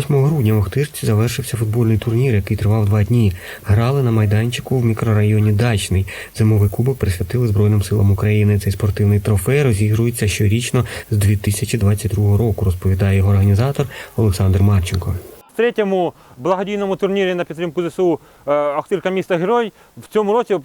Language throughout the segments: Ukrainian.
8 грудня в Охтирці завершився футбольний турнір, який тривав два дні. Грали на майданчику в мікрорайоні Дачний. Зимовий кубок присвятили Збройним силам України. Цей спортивний трофей розігрується щорічно з 2022 року, розповідає його організатор Олександр Марченко. В третьому благодійному турнірі на підтримку ЗСУ е, Ахтирка міста Герой в цьому році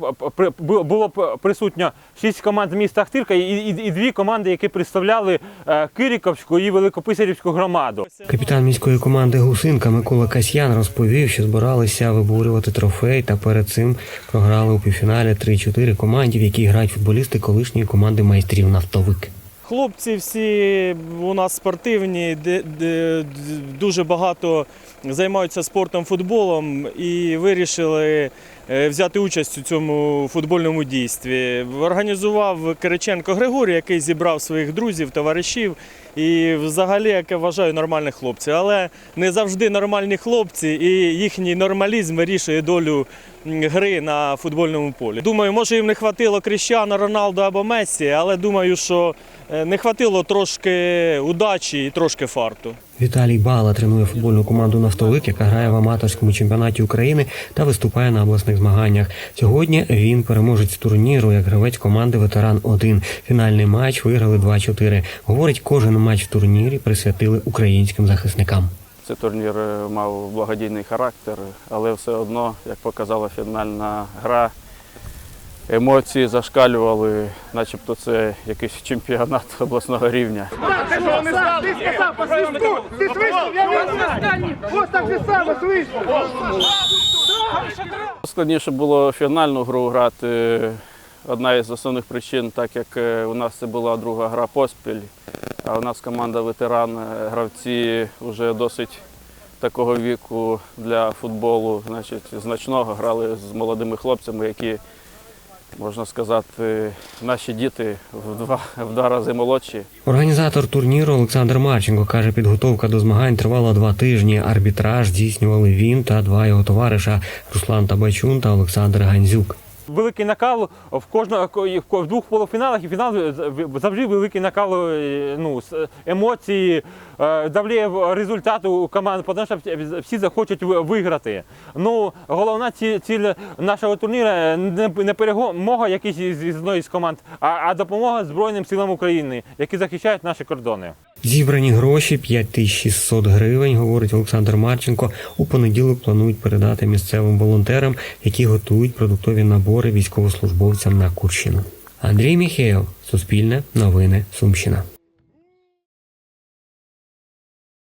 було присутньо шість команд з міста Ахтирка і, дві команди, які представляли е, Киріковську і Великописарівську громаду. Капітан міської команди Гусинка Микола Касьян розповів, що збиралися виборювати трофей, та перед цим програли у півфіналі 3-4 команді, в якій грають футболісти колишньої команди майстрів нафтовик. Хлопці всі у нас спортивні, дуже багато займаються спортом, футболом і вирішили взяти участь у цьому футбольному дійстві. Організував Кириченко Григорій, який зібрав своїх друзів, товаришів і взагалі, як я вважаю, нормальні хлопці. Але не завжди нормальні хлопці, і їхній нормалізм вирішує долю гри на футбольному полі. Думаю, може їм не хватило Кріщана, Роналду або Мессі, але думаю, що е, не хватило трошки удачі і трошки фарту. Віталій Бала тренує футбольну команду Нафтовик, яка грає в аматорському чемпіонаті України та виступає на обласних змаганнях. Сьогодні він переможець турніру як гравець команди Ветеран 1 Фінальний матч виграли 2-4. Говорить, кожен матч в турнірі присвятили українським захисникам. Цей турнір е, мав благодійний характер, але все одно, як показала фінальна гра, емоції зашкалювали, начебто це якийсь чемпіонат обласного рівня. Ты сказал по свистку! Ты слышал? Я не знаю! Вот так же само слышно! Складніше було фінальну гру грати. Одна із основних причин, так як е, у нас це була друга гра поспіль, а у нас команда ветеран, е, гравці вже досить такого віку для футболу, значить, значного грали з молодими хлопцями, які, можна сказати, наші діти в два, в два рази молодші. Організатор турніру Олександр Марченко каже, підготовка до змагань тривала два тижні. Арбітраж здійснювали він та два його товариша Руслан Табачун та Олександр Гандзюк. Великий накал в кожного в двох полуфіналах і фінал завжди великий накал е, ну, с- емоції, е, давліє результату команд, тому що всі- захочуть виграти. Ну, головна ціль нашого турніру не, перемога якийсь із із одної з команд, а допомога Збройним силам України, які захищають наші кордони. Зібрані гроші 5600 гривень, говорить Олександр Марченко. У понеділок планують передати місцевим волонтерам, які готують продуктові набори військовослужбовцям на Курщину. Андрій Міхеєв, Суспільне, Новини, Сумщина.